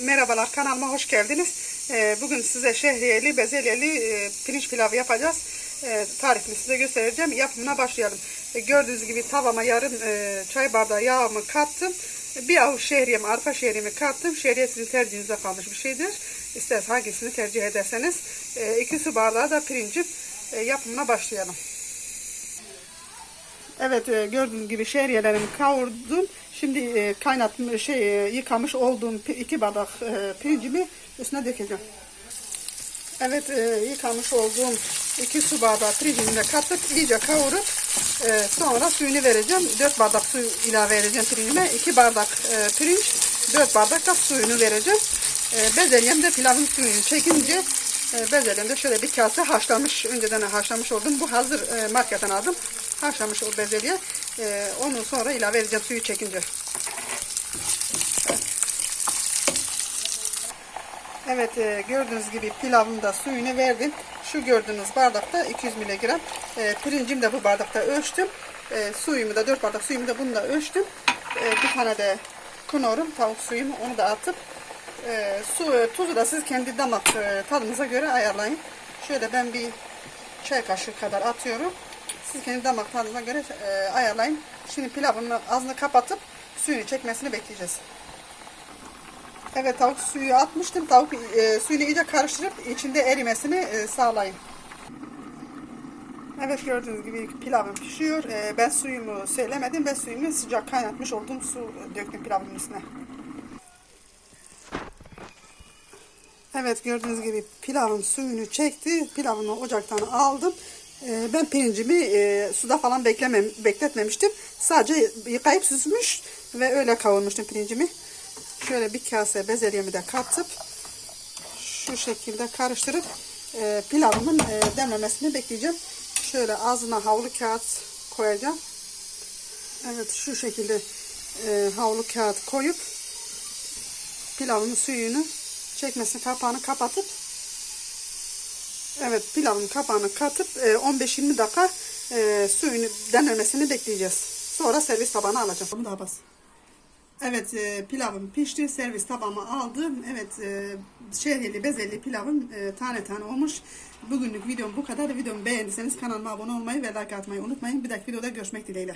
Merhabalar kanalıma hoş geldiniz. Ee, Bugün size şehriyeli, bezelyeli e, pirinç pilavı yapacağız. Ee, Tarifini size göstereceğim. Yapımına başlayalım. Ee, Gördüğünüz gibi tavama yarım e, çay bardağı yağımı kattım. Bir avuç şehriyemi, arpa şehriyemi kattım. Şehriye sizin tercihinize kalmış bir şeydir. İsterseniz hangisini tercih ederseniz. İki su bardağı da pirincim. Ee, Yapımına başlayalım. Evet e, gördüğünüz gibi şehriyelerimi kavurdum. Şimdi e, kaynatmış şey e, yıkamış olduğum iki bardak e, pirincimi üstüne dökeceğim. Evet e, yıkamış olduğum iki su bardağı pirincimi de katıp iyice kavurup e, sonra suyunu vereceğim. 4 bardak su ilave edeceğim pirincime. 2 bardak e, pirinç, 4 bardak da suyunu vereceğim. E, bezelyem de pilavın suyunu çekince e, bezelyem de şöyle bir kase haşlamış, önceden haşlamış oldum. Bu hazır e, marketten aldım. Haşlamış o bezelye. E, onu sonra ilave edeceğim suyu çekince. Evet gördüğünüz gibi pilavın da suyunu verdim. Şu gördüğünüz bardakta 200 mg. Pirincim de bu bardakta ölçtüm. Suyumu da 4 bardak suyumu da bununla ölçtüm. Bir tane de kunorum tavuk suyumu onu da atıp e, su tuzu da siz kendi damak e, tadınıza göre ayarlayın. Şöyle ben bir çay kaşığı kadar atıyorum. Siz kendi damak tadınıza göre e, ayarlayın. Şimdi pilavın ağzını kapatıp suyunu çekmesini bekleyeceğiz. Evet tavuk suyu atmıştım. Tavuk e, suyunu iyice karıştırıp içinde erimesini e, sağlayın. Evet gördüğünüz gibi pilavım pişiyor. E, ben suyumu söylemedim. Ben suyumu sıcak kaynatmış olduğum su döktüm pilavın üstüne. Evet gördüğünüz gibi pilavın suyunu çekti. Pilavını ocaktan aldım. E, ben pirincimi e, suda falan beklemem, bekletmemiştim. Sadece yıkayıp süzmüş ve öyle kavurmuştum pirincimi. Şöyle bir kase bezelyemi de katıp şu şekilde karıştırıp e, pilavımın e, demlemesini bekleyeceğim. Şöyle ağzına havlu kağıt koyacağım. Evet şu şekilde havlu kağıt koyup pilavın suyunu çekmesini kapağını kapatıp Evet pilavın kapağını katıp e, 15-20 dakika e, suyunu demlemesini bekleyeceğiz. Sonra servis tabağına alacağım. Bunu da bas. Evet e, pilavım pişti. Servis tabağıma aldım. Evet e, şehriyeli bezelye pilavım e, tane tane olmuş. Bugünlük videom bu kadar. Videomu beğendiyseniz kanalıma abone olmayı ve like atmayı unutmayın. Bir dahaki videoda görüşmek dileğiyle.